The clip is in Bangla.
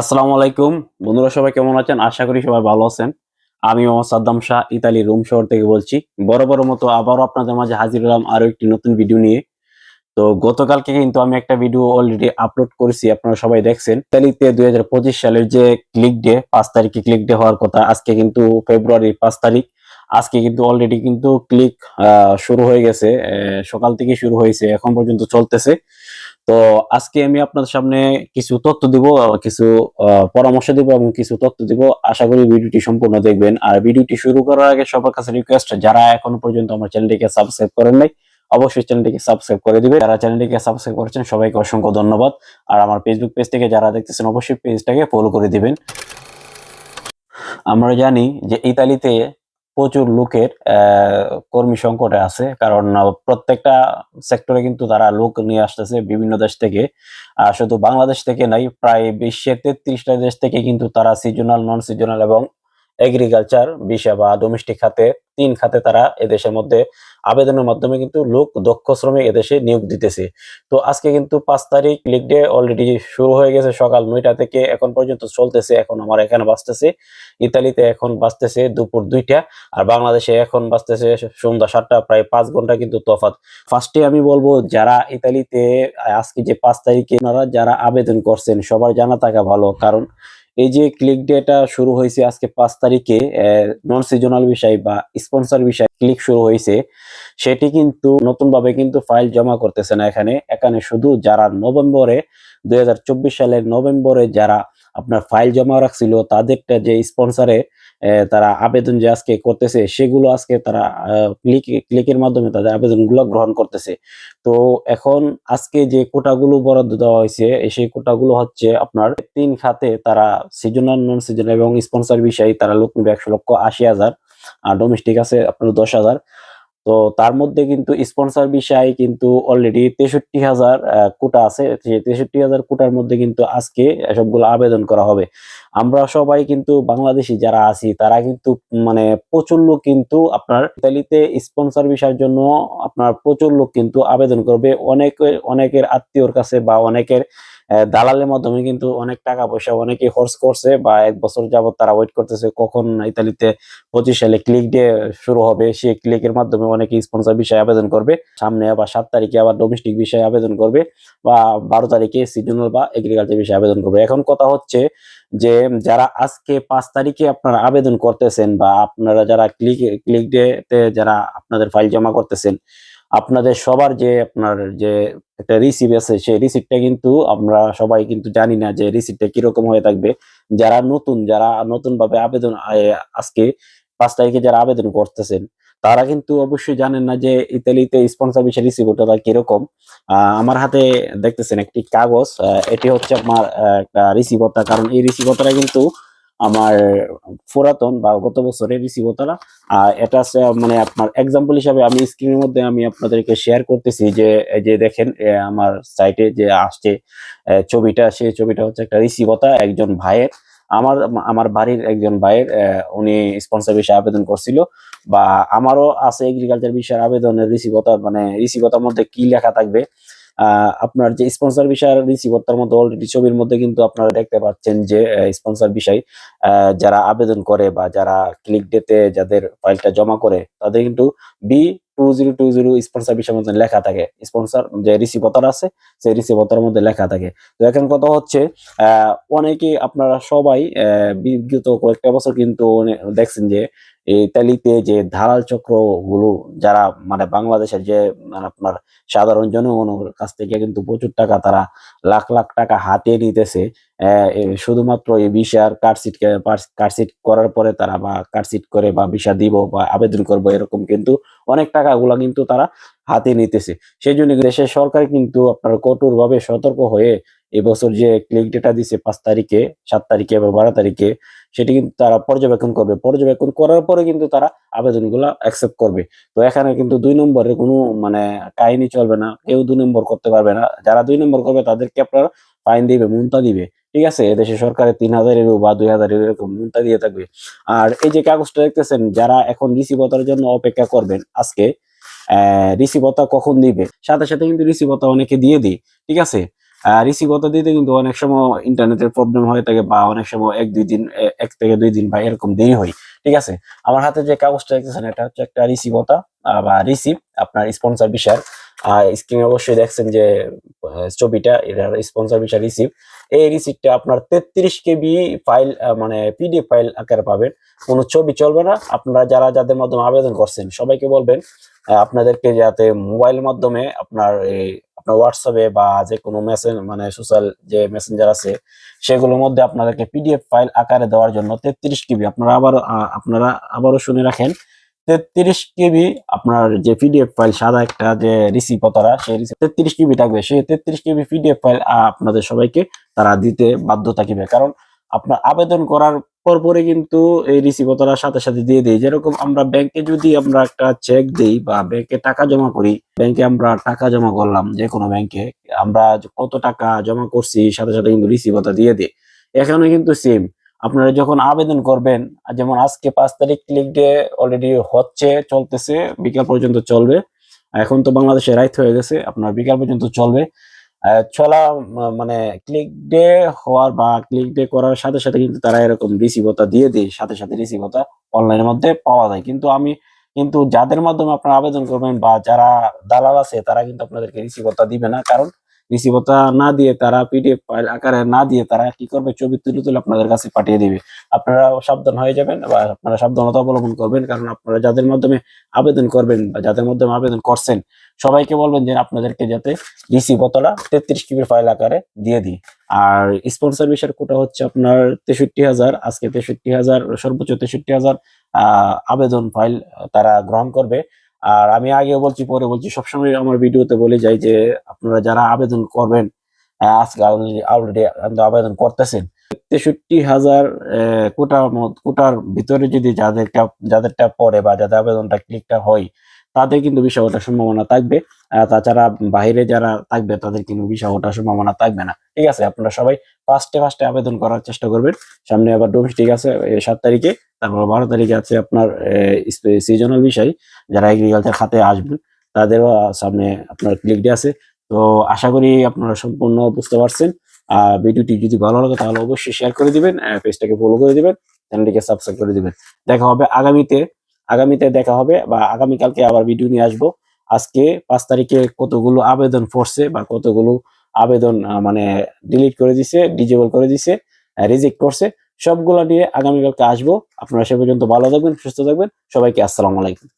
আসসালামু আলাইকুম। বন্ধুরা সবাই কেমন আছেন? আশা করি সবাই ভালো আছেন। আমি মোহাম্মদ সাদ্দাম শাহ ইতালি রোম শহর থেকে বলছি। বড় বড় মতো আবারও আপনাদের মাঝে হাজির হলাম আরও একটি নতুন ভিডিও নিয়ে। তো গতকালকে কিন্তু আমি একটা ভিডিও অলরেডি আপলোড করেছি, আপনারা সবাই দেখছেন। ইতালিতে দুই হাজার পঁচিশ সালের যে ক্লিক ডে পাঁচ তারিখে ক্লিক ডে হওয়ার কথা, আজকে কিন্তু ফেব্রুয়ারি পাঁচ তারিখ। আজকে কিন্তু অলরেডি কিন্তু ক্লিক শুরু হয়ে গেছে সকাল থেকে শুরু হয়েছে, এখন পর্যন্ত চলতেছে। তো আজকে আমি আপনাদের সামনে কিছু তথ্য দিব, কিছু পরামর্শ দিব এবং কিছু তথ্য দিব। আশা করি ভিডিওটি সম্পূর্ণ দেখবেন। আর ভিডিওটি শুরু করার আগে সবার কাছে রিকোয়েস্ট যারা এখনও পর্যন্ত আমার চ্যানেলটিকে সাবস্ক্রাইব করেন নাই, অবশ্যই চ্যানেলটিকে সাবস্ক্রাইব করে দিবে যারা চ্যানেলটিকে সাবস্ক্রাইব করেছেন, সবাইকে অসংখ্য ধন্যবাদ। আর আমার ফেসবুক পেজ থেকে যারা দেখতেছেন, অবশ্যই পেজটাকে ফলো করে দিবেন। আমরা জানি যে ইতালিতে প্রচুর লোকের কর্মী সংকটে আছে। কারণ প্রত্যেকটা সেক্টরে কিন্তু তারা লোক নিয়ে আসতেছে বিভিন্ন দেশ থেকে। আর শুধু বাংলাদেশ থেকে নাই, প্রায় বিশ্বের তেত্রিশটা দেশ থেকে কিন্তু তারা সিজনাল নন সিজনাল এবং এগ্রিকালচার বিষয় বা ডোমেস্টিক খাতে, তিন খাতে তারা এদেশের মধ্যে আবেদনের মাধ্যমে কিন্তু লোক দক্ষ শ্রমিক এদেশে নিয়োগ দিতেছে। তো আজকে কিন্তু পাঁচ তারিখ লিগ ডে অলরেডি শুরু হয়ে গেছে সকাল নয়টা থেকে, এখন পর্যন্ত চলতেছে, এখন আমার এখানে বাঁচতেছে ইতালিতে এখন বাঁচতেছে দুপুর দুইটা, আর বাংলাদেশে এখন বাঁচতেছে সন্ধ্যা সাতটা, প্রায় পাঁচ ঘণ্টা কিন্তু তফাৎ। ফার্স্টে আমি বলব, যারা ইতালিতে আজকে যে পাঁচ তারিখে যারা আবেদন করছেন, সবার জানা থাকা ভালো। কারণ এই যে ক্লিক ডেটা শুরু হয়েছে আজকে পাঁচ তারিখে নন সিজনাল বিষয় বা স্পন্সর বিষয় ক্লিক শুরু হয়েছে, সেটি কিন্তু নতুনভাবে কিন্তু ফাইল জমা করতেছে না এখানে। এখানে শুধু যারা নভেম্বরে, দুই হাজার চব্বিশ সালের নভেম্বরে যারা আপনার ফাইল জমা রাখছিল, তাদেরটা যে স্পন্সরে তারা আবেদন যে আজকে করতেছে, সেগুলো আজকে তারা ক্লিক ক্লিকের মাধ্যমে তাদের আবেদনগুলো গ্রহণ করতেছে। তো এখন আজকে যে কোটাগুলো বরাদ্দ দেওয়া হয়েছে সেই কোটাগুলো হচ্ছে আপনার তিন খাতে তারা সিজনাল নন সিজনাল এবং স্পন্সর বিষয়ে তারা লোক একশো লক্ষ আশি হাজার, আর ডোমেস্টিক আছে আপনার দশ হাজার। তো তার মধ্যে কিন্তু স্পন্সর বিষয়ে কিন্তু অলরেডি তেষট্টি হাজার কোটা আছে। সেই তেষট্টি হাজার কোটার মধ্যে কিন্তু আজকে সবগুলো আবেদন করা হবে। আমরা সবাই কিন্তু বাংলাদেশি যারা আছি, তারা কিন্তু মানে প্রচুর লোক কিন্তু আপনার ইতালিতে স্পন্সর বিষয়ের জন্য আপনার প্রচুর লোক কিন্তু আবেদন করবে। অনেক, অনেকের আত্মীয়র কাছে বা অনেকের দালালের মাধ্যমে কিন্তু অনেক টাকা পয়সা অনেকে খরচ করছে বা এক বছর যাবত তারা ওয়েট করতেছে কখন ইতালিতে পঁচিশ সালে ক্লিক ডে শুরু হবে, সেই ক্লিকের মাধ্যমে অনেকে স্পন্সর বিষয়ে আবেদন করবে, সামনে আবার সাত তারিখে আবার ডোমেস্টিক বিষয়ে আবেদন করবে বা বারো তারিখে সিজনাল বা এগ্রিকালচার বিষয়ে আবেদন করবে। এখন কথা হচ্ছে যে যারা আজকে পাঁচ তারিখে আপনারা আবেদন করতেছেন বা আপনারা যারা ক্লিক ক্লিক ডে তে যারা আপনাদের ফাইল জমা করতেছেন আপনাদের সবার যে আপনার যে একটা রিসিভ আছে সেই রিসিপ্টটা কিন্তু আমরা সবাই কিন্তু জানি না যে রিসিপ্টটা কীরকম হয়ে থাকবে। যারা নতুন যারা নতুন ভাবে আবেদন আজকে পাঁচ তারিখে যারা আবেদন করতেছেন তারা কিন্তু অবশ্যই জানেন না যে ইতালিতে স্পন্সর বিষয় রিসিপ্টটা কীরকম। আহ, আমার হাতে দেখতেছেন একটি কাগজ এটি হচ্ছে আমার একটা রিসিভতা কারণ এই রিসিভতাটা কিন্তু আমার পুরাতন বা গত বছরের রিসিভতারা আর এটা মানে আপনার এক্সাম্পল হিসাবে আমি স্ক্রিনের মধ্যে আমি আপনাদেরকে শেয়ার করতেছি যে যে দেখেন আমার সাইটে যে আসছে ছবিটা সেই ছবিটা হচ্ছে একটা রিসিভতা একজন ভাইয়ের। আমার আমার বাড়ির একজন ভাইয়ের উনি স্পন্সর বিষয়ে আবেদন করছিল বা আমারও আছে এগ্রিকালচার বিষয়ের আবেদনের রিসিভতা মানে রিসিভতার মধ্যে কি লেখা থাকবে? আপনার যে স্পন্সর বিষয় রিসিভার রিসিভতার মধ্যে অলরেডি ছবির মধ্যে কিন্তু আপনারা দেখতে পাচ্ছেন যে স্পন্সর বিষয় যারা আবেদন করে বা যারা ক্লিক ডেতে যাদের ফাইলটা জমা করে, তাদের কিন্তু B two zero two zero বিষয়ের মধ্যে লেখা থাকে। যে আছে, সেই মধ্যে লেখা থাকে। তো এখন কথা হচ্ছে অনেকে আপনারা সবাই বিগত কয়েকটা বছর কিন্তু দেখছেন যে এই যে গুলো যারা মানে বাংলাদেশের যে মানে আপনার সাধারণ জনগণের কাছ থেকে কিন্তু প্রচুর টাকা তারা লাখ লাখ টাকা হাতে নিতেছে শুধুমাত্র এই ভিসার কার্ডশিট কার্ডশিট করার পরে তারা বা কার্ডশিট করে বা ভিসা দিব বা আবেদন করব এরকম কিন্তু অনেক টাকাগুলা কিন্তু তারা হাতে নিতেছে। সেই জন্য দেশের সরকার কিন্তু আপনার কঠোর ভাবে সতর্ক হয়ে এবছর যে ক্লিক ডেটা দিছে পাঁচ তারিখে, সাত তারিখে বা বারো তারিখে, সেটি কিন্তু তারা পর্যবেক্ষণ করবে। পর্যবেক্ষণ করার পরে কিন্তু তারা আবেদনগুলো অ্যাকসেপ্ট করবে। তো এখানে কিন্তু দুই নম্বরের কোনো মানে কাহিনী চলবে না, কেউ দুই নম্বর করতে পারবে না। যারা দুই নম্বর করবে তাদেরকে আপনার ফাইন দিবে, মুনতা দিবে। ঠিক আছে? এদেশে সরকারের তিন হাজারের বা দুই হাজারের এরকম মুনতা দিয়ে থাকবে। আর এই যে কাগজটা দেখতেছেন, যারা এখন রিসিভতার জন্য অপেক্ষা করবেন আজকে রিসিভতা কখন দিবে? সাথে সাথে কিন্তু রিসিভতা অনেকে দিয়ে দিই, ঠিক আছে? রিসিভতা দিতে কিন্তু অনেক সময় ইন্টারনেটের প্রবলেম হয়ে থাকে বা অনেক সময় এক, দুই দিন এক থেকে দুই দিন বা এরকম দেরি হয়, ঠিক আছে? আমার হাতে যে কাগজটা দেখতেছেন, এটা হচ্ছে একটা রিসিভতা বা রিসিভ আপনার স্পন্সর বিষয় স্ক্রিনে অবশ্যই দেখছেন যে ছবিটা এটার স্পন্সর বিষয় রিসিভ এই রিসিপ্টটা আপনার তেত্রিশ কেবি ফাইল মানে পিডিএফ ফাইল আকারে পাবেন। কোনো ছবি চলবে না। আপনারা যারা, যাদের মাধ্যমে আবেদন করছেন, সবাইকে বলবেন আপনাদেরকে যাতে মোবাইলের মাধ্যমে আপনার এই আপনার হোয়াটসঅ্যাপে বা যে কোনো মেসেজ মানে সোশ্যাল যে মেসেঞ্জার আছে, সেগুলোর মধ্যে আপনাদেরকে পিডিএফ ফাইল আকারে দেওয়ার জন্য তেত্রিশ কেবি, আপনারা আবার আপনারা আবারও শুনে রাখেন তেত্রিশ কেবি আপনার যে পিডিএফ ফাইল সাদা একটা যে রিসিপতরা সেই তেত্রিশ কেবি থাকবে। সেই তেত্রিশ কেবি পিডিএফ ফাইল আপনাদের সবাইকে তারা দিতে বাধ্য থাকিবে। কারণ আপনার আবেদন করার পরপরে কিন্তু এই রিসিপতরা সাথে সাথে দিয়ে দেয়। যেরকম আমরা ব্যাংকে যদি আমরা একটা চেক দেই বা ব্যাংকে টাকা জমা করি, ব্যাংকে আমরা টাকা জমা করলাম যে কোনো ব্যাংকে, আমরা কত টাকা জমা করছি, সাথে সাথে কিন্তু রিসিপতা দিয়ে দেয়। এখানে কিন্তু সেম আপনারা যখন আবেদন করবেন যেমন আজকে পাঁচ তারিখ ক্লিক ডে অলরেডি হচ্ছে, চলতেছে, বিকাল পর্যন্ত চলবে। এখন তো বাংলাদেশে রাইট হয়ে গেছে, আপনার বিকাল পর্যন্ত চলবে। চলা মানে ক্লিক ডে হওয়ার বা ক্লিক ডে করার সাথে সাথে কিন্তু তারা এরকম রিসিভতা দিয়ে দেয়, সাথে সাথে রিসিভতা অনলাইনের মধ্যে পাওয়া যায়। কিন্তু আমি, কিন্তু যাদের মাধ্যমে আপনারা আবেদন করবেন বা যারা দালাল আছে, তারা কিন্তু আপনাদেরকে রিসিভতা দিবে না। কারণ রিসিভতা না দিয়ে তারা পিডিএফ ফাইল আকারে না দিয়ে তারা কি করবে? ছবি তুলে তুলে আপনাদের কাছে পাঠিয়ে দিবে। আপনারা সাবধান হয়ে যাবেন বা আপনারা সাবধানতা অবলম্বন করবেন, কারণ আপনারা যাদের মাধ্যমে আবেদন করবেন বা যাদের মাধ্যমে আবেদন করছেন, সবাইকে বলবেন যে আপনাদেরকে যাতে রিসিভতটা তেত্রিশ কিবির ফাইল আকারে দিয়ে দিই। আর স্পন্সর বিষয়ের কোটা হচ্ছে আপনার তেষট্টি হাজার, আজকে তেষট্টি হাজার, সর্বোচ্চ তেষট্টি হাজার আবেদন ফাইল তারা গ্রহণ করবে। আর আমি আগেও বলছি পরে বলছি সবসময় আমার ভিডিওতে বলে যাই যে আপনারা যারা আবেদন করবেন আহ, আজকে অলরেডি আবেদন করতেছেন তেষট্টি হাজার মত- কোটার ভিতরে যদি যাদেরটা যাদেরটা পড়ে বা যাদের আবেদনটা ক্লিকটা হয় তাদের কিন্তু ভিসা ওঠার সম্ভাবনা থাকবে। তাছাড়া বাইরে যারা থাকবে, তাদের কিন্তু ভিসা ওঠার সম্ভাবনা থাকবে না। ঠিক আছে, আপনারা সবাই ফার্স্টে ফার্স্টে আবেদন করার চেষ্টা করবেন। সামনে আবার ডোমেস্টিক আছে সাত তারিখে, তারপর বারো তারিখে আছে আপনার সিজনাল বিষয়। যারা এগ্রিকালচার খাতে আসবেন, তাদেরও সামনে আপনার ক্লিক ডে আছে। তো আশা করি আপনারা সম্পূর্ণ বুঝতে পারছেন। আর ভিডিওটি যদি ভালো লাগে, তাহলে অবশ্যই শেয়ার করে দিবেন পেজটাকে ফলো করে দিবেন চ্যানেলটিকে সাবস্ক্রাইব করে দিবেন। দেখা হবে আগামীতে আগামীতে দেখা হবে বা আগামীকালকে আবার ভিডিও নিয়ে আসব। আজকে পাঁচ তারিখে কতগুলো আবেদন পড়ছে বা কতগুলো আবেদন মানে ডিলিট করে দিছে ডিজেবল করে দিছে রিজেক্ট করছে, সবগুলো নিয়ে আগামীকালকে আসব। আপনারা সে পর্যন্ত ভালো থাকবেন, সুস্থ থাকবেন। সবাইকে আসসালামু আলাইকুম।